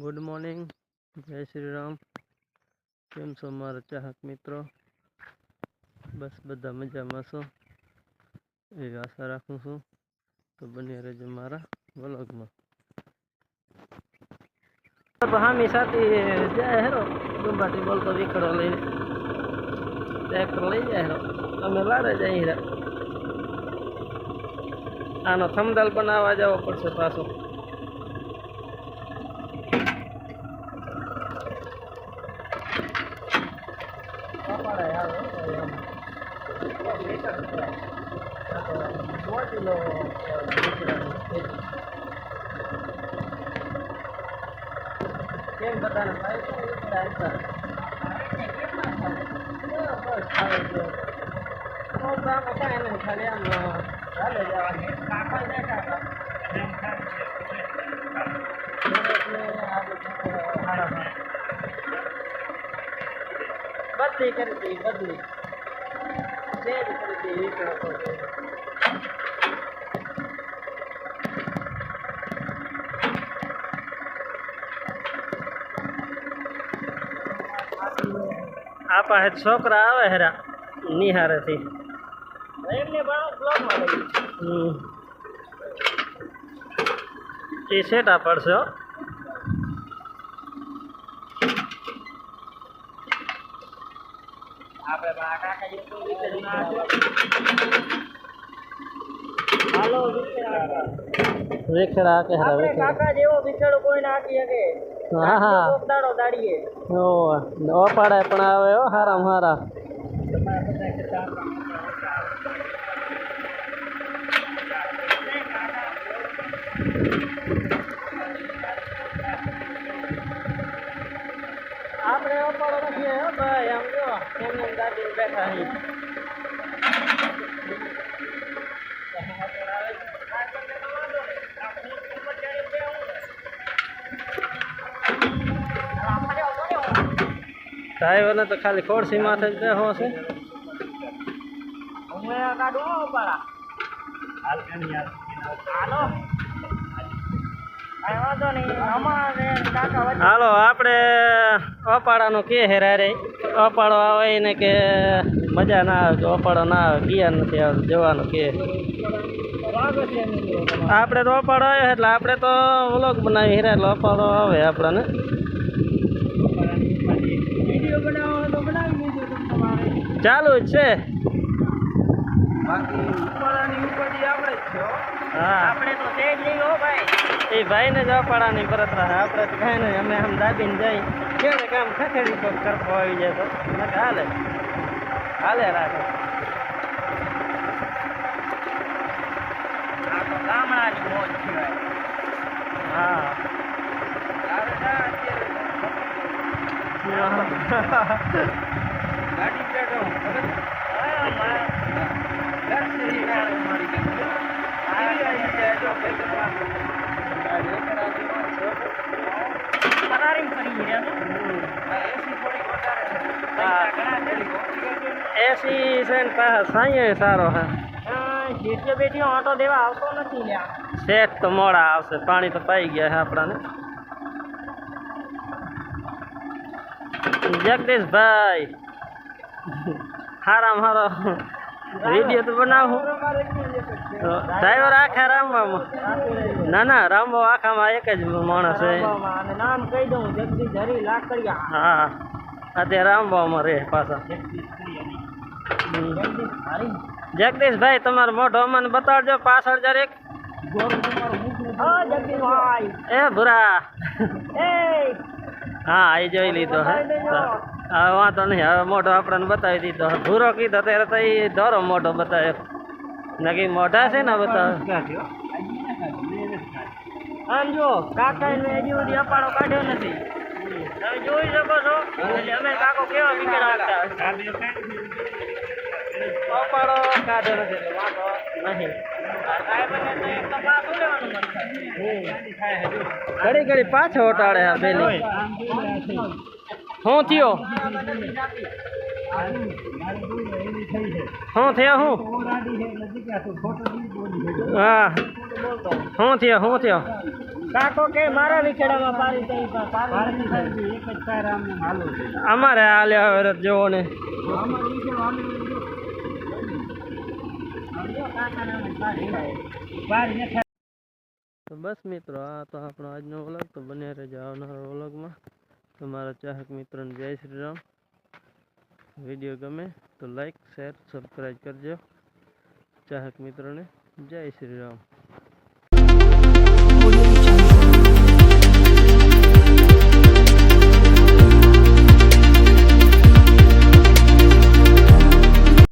Good morning જય શ્રી રામ કેમ છો મારા ચાહક મિત્રો? બસ બધા મજામાં છો. એવી આશા રાખું છું તો બની રહેજો મારા વ્લોગમાં. હામી સાથે, જાય હેરો. ગુંબાથી બોલતો વિખડો લઈને. ટ્રેક્ટર લઈ જાય હેરો. અમે લારે જાય હીરા આનો થમદાલ બનાવવા જવો પડશે પાછો. કેમ બધાને ભાઈ કેમ બધા આવતા? બસ ખાઈ બદલી કરી દઈ બદલી ચેન્જ કરી દઈ વિકળો તો. આ પાસે છોકરા આવે હેરા નિહારેથી હમ. એ સેટા પડશે હાલો વેખડા કે હેરા કાકા જેવો વિખેડો કોઈ નાખી શકે હા હા. દાડો દાડીએ. ઓ ઓપાડે પણ આવે હો હારામ હારા. ઓપાડો નથી હો ભાઈ આમ જો એમને એમ દાદીને બેઠા અહીં ડ્રાઈવરને તો ખાલી ખોડસી માથે જ બેહો છે. હું કાઢું ઓપાડા હાલો વાંધો નહીં કાકા વચ્ચે હાલો આપણે અપાડાનું કે હેરા રે અપાડો આવે ને કે મજા ના આવે તો અપાડો ના આવે ગયા નથી આવતું જવાનું કે. આપણે તો અપાડો આવ્યો એટલે આપણે તો વ્લોગ બનાવી હેરા એટલે અપાડો આવે આપણને. ચાલુ જ છે. બાકી આપણે જ છે હો. આપણે તો તે જ નહીં હો ભાઈ. એ ભાઈને જ અપાડાની પરત રહે. આપણે તો કાંઈ નહીં અમે આમ દાબીને જઈ. કેને કામ ખસેડી તો કરતો આવી જાય તો. હાલે. હાલે રાખે. ગામડાની મોજ કહેવાય. હા. ગાડી ચડો હા મારે લક્ષ્મી નારાયણ મારી ગઈ આ ગાડી ચડો કઈ કરવાનું ફરારી ફરી ગયા તો આ એસી થોડી વધારે છે હા. ઘણા ચડી એસી છે ને પાછા સાંયે સારો છે જેટલો બેટીઓ ઓટો દેવા આવતો નથી લ્યા શેઠ તો મોડા આવશે પાણી તો પાઈ ગયા છે આપણાને જગદીશભાઈ હારામ હારો વીડિયો તો બનાવું. ડ્રાઈવર આખા રામવામાં. ના ના રામબો આખામાં એક જ માણસ છે. નામ કહી દઉં જગદીશ હરી લાકડિયા હા અત્યારે રામબામાં રહે પાછા. જગદીશભાઈ તમારો મોઢો અમને બતાડજો પાછળ જરીક એ ભૂરા. હા એ જોઈ લીધો હે. હવે વાંધો નહીં. હવે મોઢો આપણને બતાવી દીધો. ભૂરો કીધો ત્યારે તો એ ધોરો મોઢો બતાવ્યો. નકી મોઢા છે ને બતાવે આમ જો કાકા ને હજી સુધી કાઢ્યો નથી. તમે જોઈ શકો છો. ઘડી ઘડી પાછો ઓટાડે આ બેલી. શું થયો? શું થયો શું હા. શું થયો શું થયો? કાકો કે મારા વિખેડામાં પારી થઈ પારી એક જ પાર આમને હાલો અમારે હાલે હવે જોવો ને. તો બસ મિત્રો આ તો આપણો આજનો વ્લોગ તો બને રહેજો આવનારા વ્લોગમાં. તમારા ચાહક મિત્રોને જય શ્રી રામ. વીડિયો ગમે તો લાઈક, શેર, સબસ્ક્રાઈબ કરજો. ચાહક મિત્રોને જય શ્રી રામ.